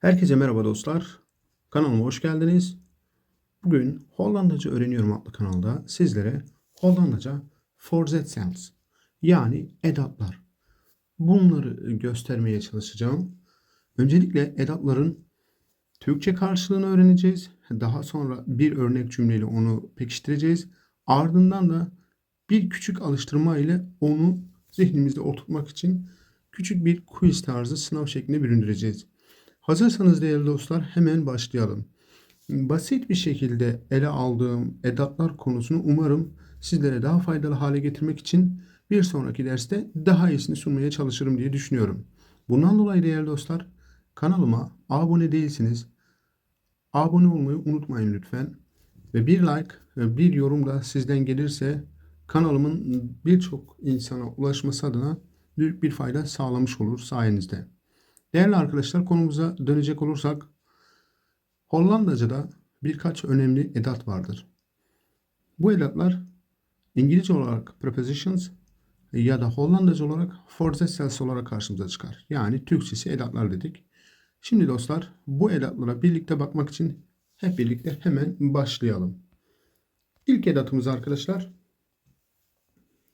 Herkese merhaba dostlar. Kanalıma hoş geldiniz. Bugün Hollandaca Öğreniyorum adlı kanalda sizlere Hollandaca voorzetsels yani edatlar bunları göstermeye çalışacağım. Öncelikle edatların Türkçe karşılığını öğreneceğiz. Daha sonra bir örnek cümleyle onu pekiştireceğiz. Ardından da bir küçük alıştırma ile onu zihnimizde oturtmak için küçük bir quiz tarzı sınav şeklinde büründüreceğiz. Hazırsanız değerli dostlar hemen başlayalım. Basit bir şekilde ele aldığım edatlar konusunu umarım sizlere daha faydalı hale getirmek için bir sonraki derste daha iyisini sunmaya çalışırım diye düşünüyorum. Bundan dolayı değerli dostlar kanalıma abone değilsiniz. Abone olmayı unutmayın lütfen. Ve bir like ve bir yorum da sizden gelirse kanalımın birçok insana ulaşması adına büyük bir fayda sağlamış olur sayenizde. Değerli arkadaşlar konumuza dönecek olursak Hollandaca'da birkaç önemli edat vardır. Bu edatlar İngilizce olarak prepositions ya da Hollandaca olarak voorzetsels olarak karşımıza çıkar. Yani Türkçesi edatlar dedik. Şimdi dostlar bu edatlara birlikte bakmak için hep birlikte hemen başlayalım. İlk edatımız arkadaşlar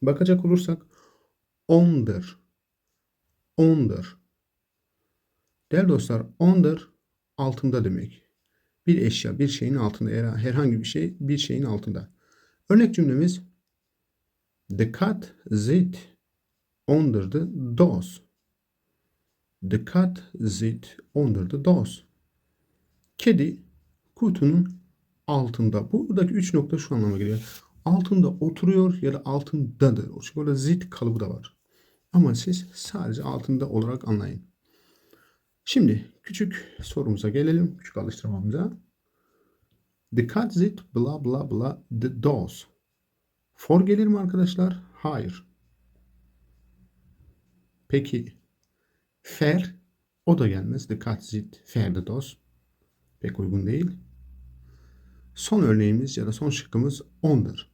bakacak olursak ondır. Ondır. Değerli dostlar, under altında demek. Bir eşya, bir şeyin altında. Herhangi bir şey bir şeyin altında. Örnek cümlemiz The cat zit under the doors. The cat zit under the doors. Kedi kutunun altında. Buradaki üç nokta şu anlama geliyor. Altında oturuyor ya da altındadır. Çünkü orada zit kalıbı da var. Ama siz sadece altında olarak anlayın. Şimdi küçük sorumuza gelelim. Küçük alıştırmamıza. The cat zit bla bla bla the doors. For gelir mi arkadaşlar? Hayır. Peki fair o da gelmez. The cat zit fair the doors. Pek uygun değil. Son örneğimiz ya da son şıkkımız on'dır.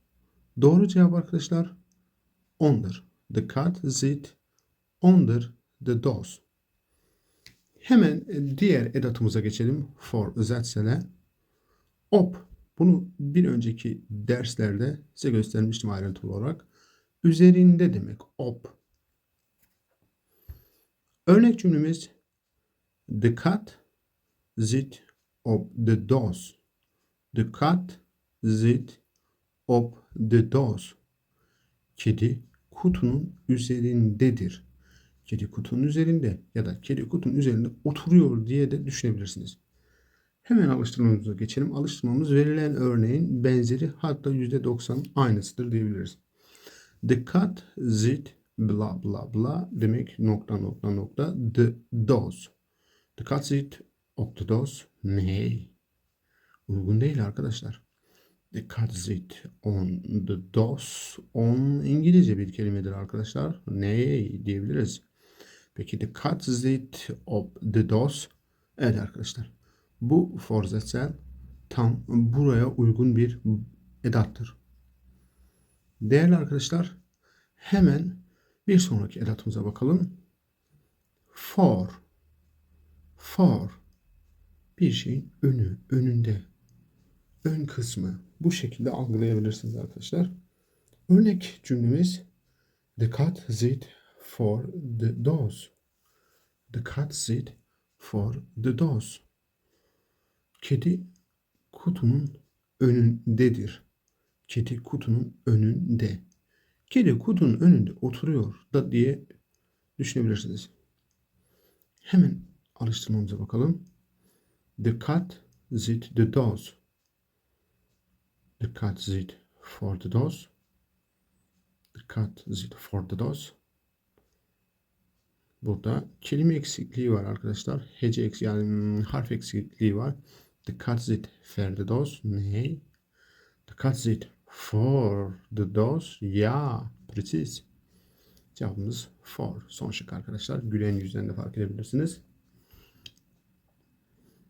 Doğru cevap arkadaşlar on'dır. The cat zit under the doors. Hemen e, diğer edatımıza geçelim. For özetsel'e. Op. Bunu bir önceki derslerde size göstermiştim ayrıntılı olarak. Üzerinde demek. Op. Örnek cümlemiz The cat zit op the doors. The cat zit op the doors. Kedi kutunun üzerindedir kedi kutunun üzerinde ya da kedi kutunun üzerinde oturuyor diye de düşünebilirsiniz. Hemen alıştırmamıza geçelim. Alıştırmamız verilen örneğin benzeri hatta %90 aynısıdır diyebiliriz. The cat zit bla bla bla demek nokta nokta nokta the does. The cat zit does. Ne? Uygun değil arkadaşlar. The cat zit on the dos. On İngilizce bir kelimedir arkadaşlar. Ne diyebiliriz. Peki the cut it of the dos. Evet arkadaşlar. Bu forzatsel tam buraya uygun bir edattır. Değerli arkadaşlar hemen bir sonraki edatımıza bakalım. For. For. Bir şeyin önü, önünde. Ön kısmı. Bu şekilde algılayabilirsiniz arkadaşlar. Örnek cümlemiz The cat zit for the doors. The cat sit for the doors. Kedi kutunun önündedir. Kedi kutunun önünde. Kedi kutunun önünde oturuyor da diye düşünebilirsiniz. Hemen alıştırmamıza bakalım. The cat sit the doors. The cat sit for the doors. The cat sit for the doors. Burada kelime eksikliği var arkadaşlar. Hece eksik yani hmm, harf eksikliği var. Dikkat zit für dos. Nee. Dikkat zit for the dos. Ya. Precis. Cevabımız for. Son şık arkadaşlar. Gülen yüzden de fark edebilirsiniz.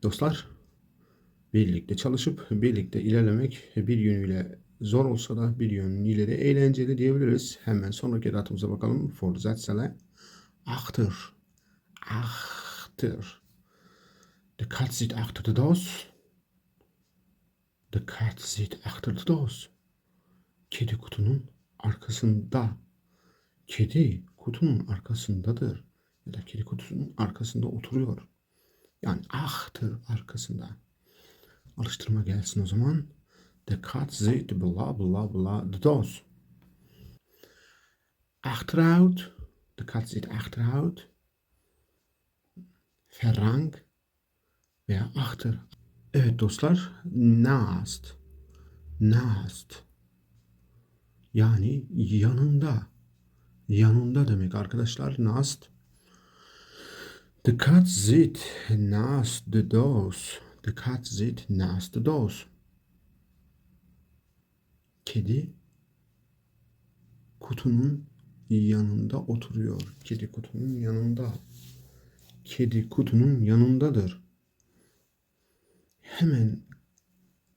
Dostlar birlikte çalışıp birlikte ilerlemek bir yönüyle zor olsa da bir yönüyle de eğlenceli diyebiliriz. Hemen sonraki edatımıza bakalım. Fortsetzele achter. Achter. The cat zit achter de doos. The cat zit achter de doos. Kedi kutunun arkasında. Kedi kutunun arkasındadır. Ya da kedi kutusunun arkasında oturuyor. Yani ahtır arkasında. Alıştırma gelsin o zaman. The cat zit bla bla bla de doos. Achteruit. De kat zit achteruit. Verrang veya achter. Evet dostlar. Naast. Naast. Yani yanında. Yanında demek arkadaşlar. Naast. De kat zit naast de doos. De kat zit naast de doos. Kedi kutunun yanında oturuyor. Kedi kutunun yanında. Kedi kutunun yanındadır. Hemen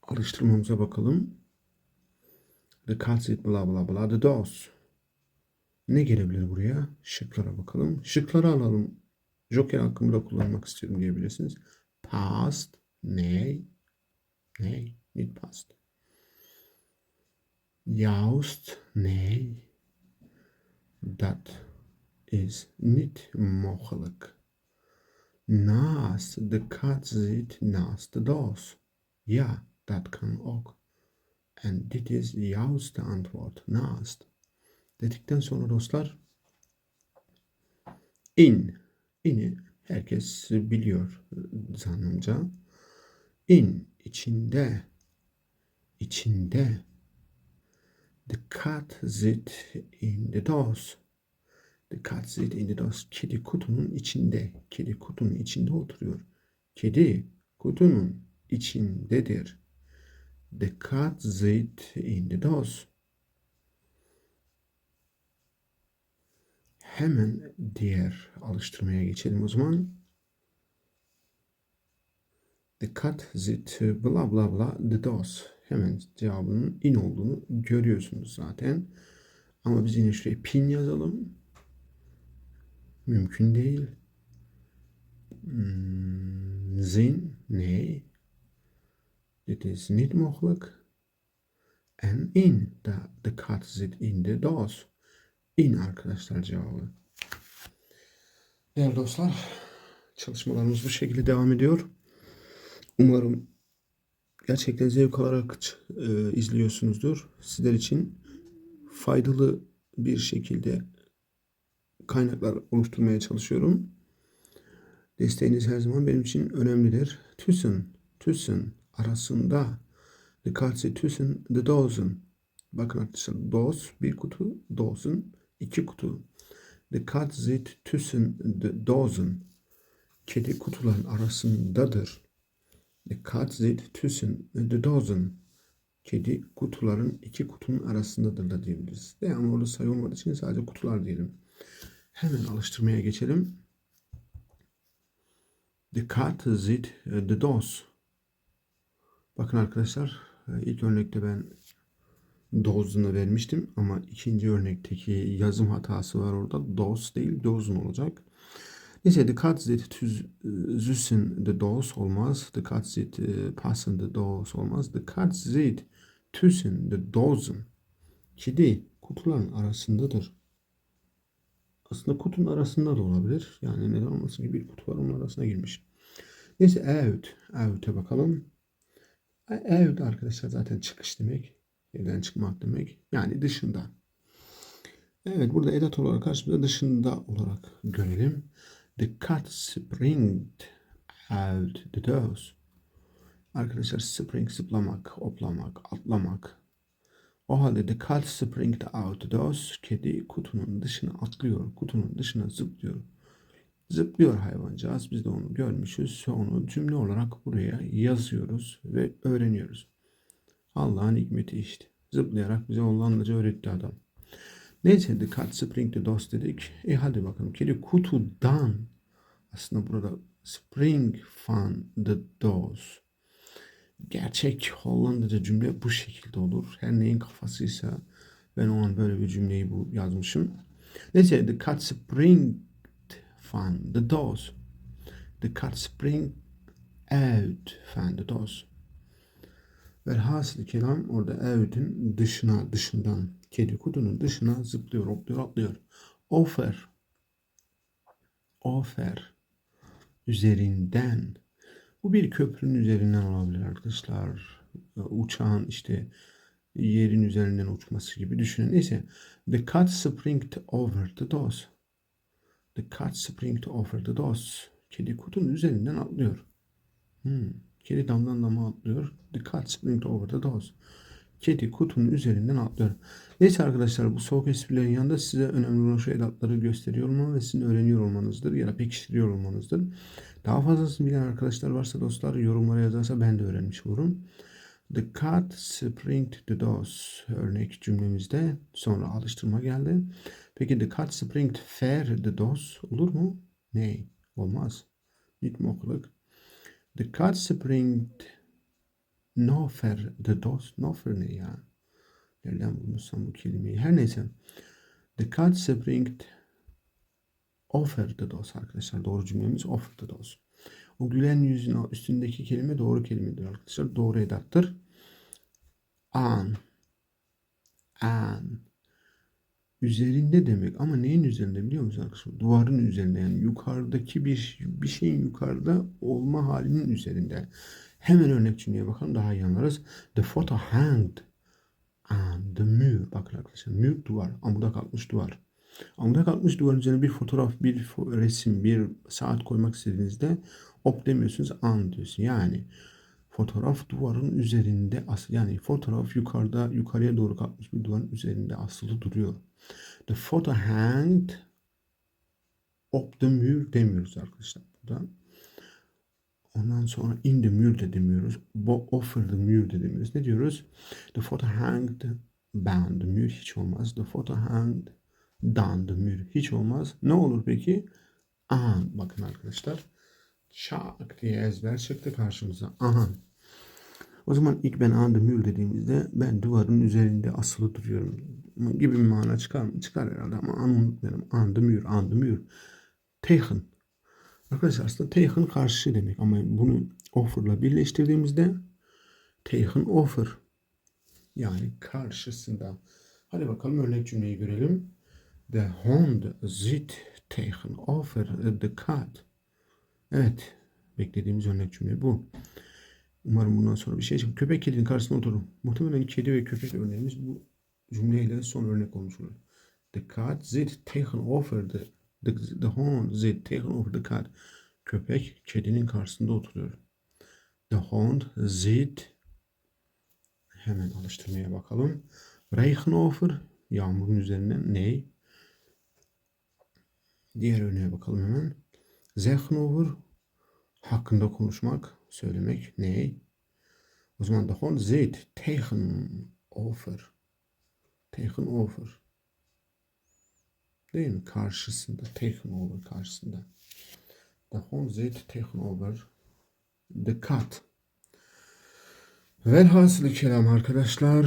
alıştırmamıza bakalım. The cat sit bla bla bla the doors. Ne gelebilir buraya? Şıklara bakalım. Şıkları alalım. Joker hakkımı da kullanmak istiyorum diyebilirsiniz. Past, ney, ney, niet past. Juist, nee, dat is niet mogelijk. Naast de kat zit naast de doos. Ja, dat kan ook. En dit is het juiste antwoord. Naast. Dedikten sonra dostlar in. İni herkes biliyor zannımca. In içinde içinde The cat zit in the doos. The cat zit in the doos. Kedi kutunun içinde. Kedi kutunun içinde oturuyor. Kedi kutunun içindedir. The cat zit in the doos. Hemen diğer alıştırmaya geçelim o zaman. The cat zit bla bla bla the doos hemen cevabının in olduğunu görüyorsunuz zaten. Ama biz yine şuraya pin yazalım. Mümkün değil. Hmm, zin, nee. Dit is niet mogelijk. En in. De, de kat zit in de doos. In arkadaşlar cevabı. Değerli dostlar, çalışmalarımız bu şekilde devam ediyor. Umarım gerçekten zevk alarak e, izliyorsunuzdur. Sizler için faydalı bir şekilde kaynaklar oluşturmaya çalışıyorum. Desteğiniz her zaman benim için önemlidir. Tüsün, tüsün arasında Dikkat tüsün the dozen. Bakın arkadaşlar dos bir kutu, dozen iki kutu. Dikkat zit tüsün the dozen. Kedi kutuların arasındadır. The cat zit tussen the dozen. Kedi kutuların iki kutunun arasındadır da diyebiliriz. Devamlı orada sayı olmadığı için sadece kutular diyelim. Hemen alıştırmaya geçelim. The cat zit the dos. Bakın arkadaşlar ilk örnekte ben dozunu vermiştim ama ikinci örnekteki yazım hatası var orada. Dos değil dozun olacak. Neyse dikkat zit süssen de dos olmaz. Dikkat zit passen de dos olmaz. Dikkat zit tüssen de dozen. Kedi kutuların arasındadır. Aslında kutunun arasında da olabilir. Yani neden olmasın ki bir kutu var onun arasına girmiş. Neyse evet. Evet'e bakalım. Evet arkadaşlar zaten çıkış demek. Evden çıkmak demek. Yani dışında. Evet burada edat olarak karşımıza dışında olarak görelim. The cat springt out the doors. Arkadaşlar spring zıplamak, hoplamak, atlamak. O halde the cat springt out the doors. Kedi kutunun dışına atlıyor, kutunun dışına zıplıyor. Zıplıyor hayvancağız. Biz de onu görmüşüz. Onu cümle olarak buraya yazıyoruz ve öğreniyoruz. Allah'ın hikmeti işte. Zıplayarak bize Hollandaca öğretti adam. Neyse the cat spring the doors dedik. E hadi bakalım. Kedi kutudan aslında burada spring from the doors. Gerçek Hollandaca cümle bu şekilde olur. Her neyin kafasıysa ben o an böyle bir cümleyi bu yazmışım. Neyse the cat spring from the doors. The cat spring Out van de doos. Velhasıl kelam orada out'ün dışına, dışından, kedi kutunun dışına zıplıyor, hopluyor, atlıyor. Offer. Offer. Üzerinden. Bu bir köprünün üzerinden olabilir arkadaşlar. Uçağın işte yerin üzerinden uçması gibi düşünün. Neyse. The cat springed over the doors. The cat springed over the doors. Kedi kutunun üzerinden atlıyor. Hmm. Kedi damdan dama atlıyor. The cat springed over the doors. Kedi kutunun üzerinden atlıyor. Neyse arkadaşlar bu soğuk esprilerin yanında size önemli olan şu edatları gösteriyor olmam ve sizin öğreniyor olmanızdır ya da pekiştiriyor olmanızdır. Daha fazlasını bilen arkadaşlar varsa dostlar yorumlara yazarsa ben de öğrenmiş olurum. The cat springed the doors örnek cümlemizde sonra alıştırma geldi. Peki the cat springed fair the doors olur mu? Ne? Olmaz. Hiç mi okuduk? The cat springed no fair the doors. No fair ne ya? Nereden bulmuşsam bu kelimeyi. Her neyse. The cat springed offer the doors arkadaşlar. Doğru cümlemiz offer the doors. O gülen yüzün üstündeki kelime doğru kelimedir arkadaşlar. Doğru edattır. An. An. Üzerinde demek ama neyin üzerinde biliyor musunuz arkadaşlar? Duvarın üzerinde yani yukarıdaki bir bir şeyin yukarıda olma halinin üzerinde. Hemen örnek cümleye bakalım daha iyi anlarız. The photo hanged on the mirror. Bakın arkadaşlar mirror duvar. Amuda kalkmış duvar. Amuda kalkmış duvarın üzerine bir fotoğraf, bir resim, bir saat koymak istediğinizde op demiyorsunuz an diyorsun. Yani fotoğraf duvarın üzerinde asıl yani fotoğraf yukarıda yukarıya doğru kalkmış bir duvarın üzerinde asılı duruyor. The photo hanged up the mirror demiyoruz arkadaşlar burada. Ondan sonra in the mirror de demiyoruz. Bo over the mirror de demiyoruz. Ne diyoruz? The photo hanged behind the mirror hiç olmaz. The photo hanged down the mirror hiç olmaz. Ne olur peki? Aha bakın arkadaşlar. Şak diye ezber çıktı karşımıza. Aha. O zaman ilk ben on the mirror dediğimizde ben duvarın üzerinde asılı duruyorum gibi bir mana çıkar mı? Çıkar herhalde ama an unutmayalım. On the mirror, on the mirror. Taken. Arkadaşlar aslında taken karşı demek ama bunu offer'la birleştirdiğimizde taken offer. Yani karşısında. Hadi bakalım örnek cümleyi görelim. The hound zit taken offer the cat. Evet. Beklediğimiz örnek cümle bu. Umarım bundan sonra bir şey çıkar. Köpek kedinin karşısına oturur. Muhtemelen kedi ve köpek örneğimiz bu cümleyle son örnek olmuş olur. The cat zit taken over the, the, hound zit taken over the cat. Köpek kedinin karşısında oturuyor. The hound zit hemen alıştırmaya bakalım. Reichenhofer yağmurun üzerinden ney? Diğer örneğe bakalım hemen. Zechnover hakkında konuşmak, söylemek ney? O zaman the hound zit taken over. Taken over. Değil mi? Karşısında. Taken karşısında. Hound zit taken over. The cat. Velhasılı kelam arkadaşlar.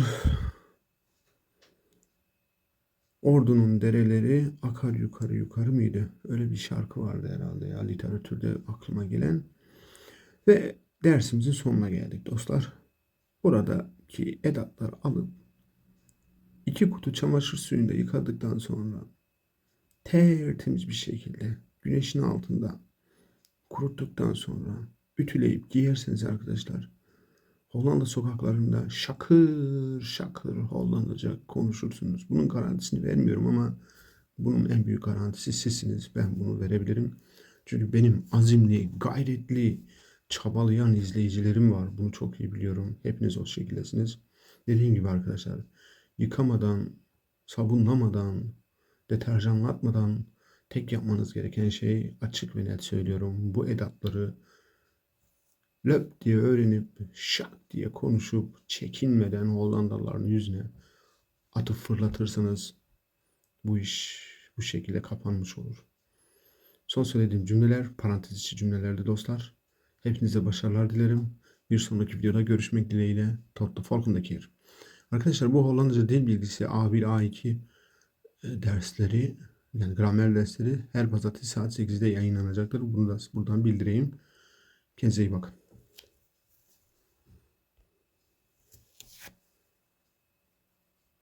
Ordunun dereleri akar yukarı yukarı mıydı? Öyle bir şarkı vardı herhalde ya literatürde aklıma gelen. Ve dersimizin sonuna geldik dostlar. Buradaki edatlar alıp iki kutu çamaşır suyunda yıkadıktan sonra tertemiz bir şekilde güneşin altında kuruttuktan sonra ütüleyip giyerseniz arkadaşlar Hollanda sokaklarında şakır şakır Hollandaca konuşursunuz. Bunun garantisini vermiyorum ama bunun en büyük garantisi sizsiniz. Ben bunu verebilirim. Çünkü benim azimli, gayretli, çabalayan izleyicilerim var. Bunu çok iyi biliyorum. Hepiniz o şekildesiniz. Dediğim gibi arkadaşlar yıkamadan, sabunlamadan, deterjanlatmadan tek yapmanız gereken şey açık ve net söylüyorum. Bu edatları löp diye öğrenip şak diye konuşup çekinmeden Hollandalıların yüzüne atıp fırlatırsanız bu iş bu şekilde kapanmış olur. Son söylediğim cümleler parantez içi cümlelerdi dostlar. Hepinize başarılar dilerim. Bir sonraki videoda görüşmek dileğiyle. Tot de volgende keer. Arkadaşlar bu Hollandaca dil bilgisi A1, A2 e, dersleri yani gramer dersleri her pazartesi saat 8'de yayınlanacaktır. Bunu da buradan bildireyim. Kendinize iyi bakın.